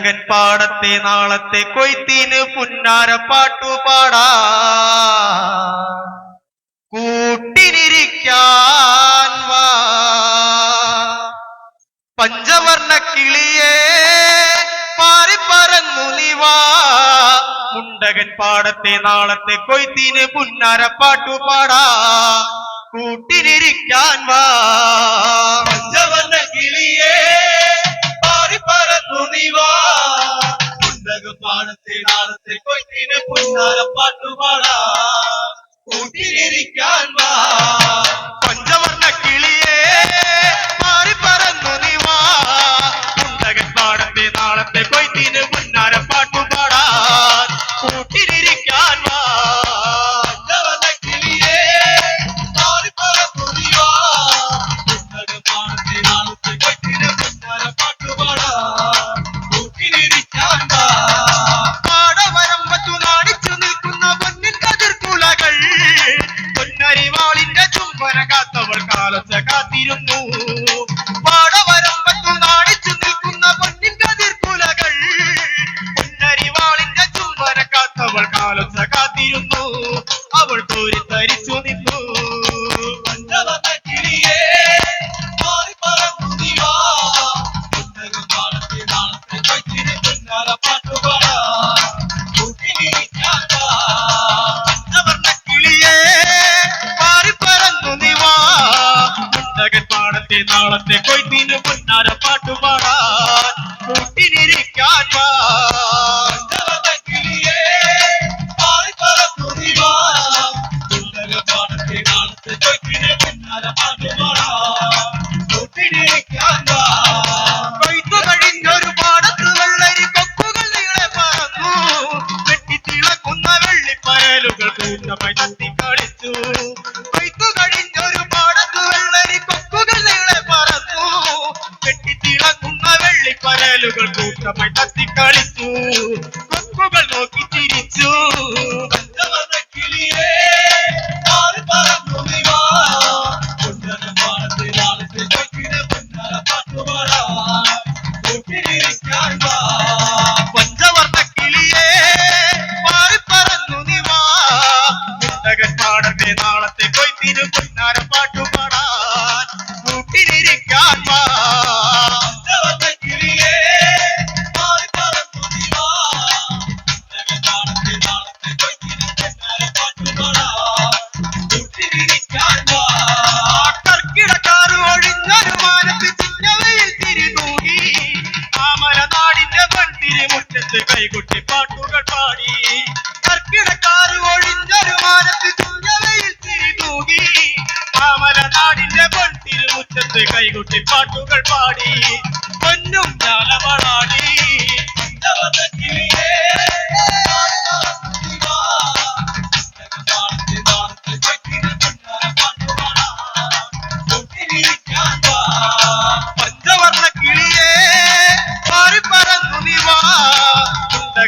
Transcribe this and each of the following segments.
തേനകൻപാടത്തെ നാളത്തെ കൊയ്ത്തിന് പുന്നാര പാട്ടുപാടാ കൂട്ടിനിരിക്കാൻ വാ. പഞ്ചവർണ കിളിയെ പാറിപ്പറന്നു നിവാ മുണ്ടകൻ പാടത്തെ നാളത്തെ കൊയ്ത്തിന് പുന്നാര പാട്ടുപാടാ കൂട്ടിനിരിക്കാൻ വാ. പാട്ടുപാടാ കാത്തവൾ കാലത്തെ കാത്തിരുന്നു. കൊയ്ത്തിന് പൊന്നാര പാട്ടുപാടാൻ കൂട്ടിനിരിക്കാൻ വെള്ളിപ്പയലുകൾ കൂട്ടമായി തത്തി കളിച്ചു മടത്തി കളിച്ചു. കൊമ്പുകൾ നോക്കി തിരിച്ചു കിളിയേ കൈകൊട്ടി പാട്ടുകൾ പാടി. കർക്കിടക്കാറ് ഒഴിഞ്ഞൊരു മാനത്ത് തുഞ്ഞവയിൽ തിരിതൂകി മാമല നാടിന്റെ പെൺതിരുമുറ്റത്ത് കൈകൊട്ടി പാട്ടുകൾ പാടി. പൊന്നും ജാലം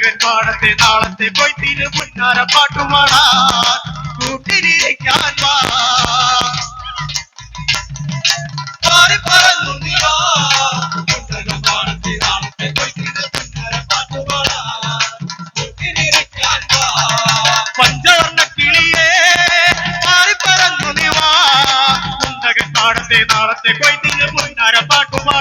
മകൻ പാടത്തെ നാളത്തെ പോയി തിരു മുന്നാര പാട്ടുമാടാ. കൂട്ടിരിക്കാൻ വാ. പറന്നു നീയാ പാടത്തെ നാളത്തെ പോയി തിരു മുന്നാര പാട്ടുമാടാ. കൂട്ടിരിക്കാൻ വാ. പഞ്ചവർണ കിളിയേ പാറി പറന്നു നീവാ മുണ്ടകൻ പാടത്തെ നാളത്തെ പോയി തിരു മുന്നാര പാട്ടുമാ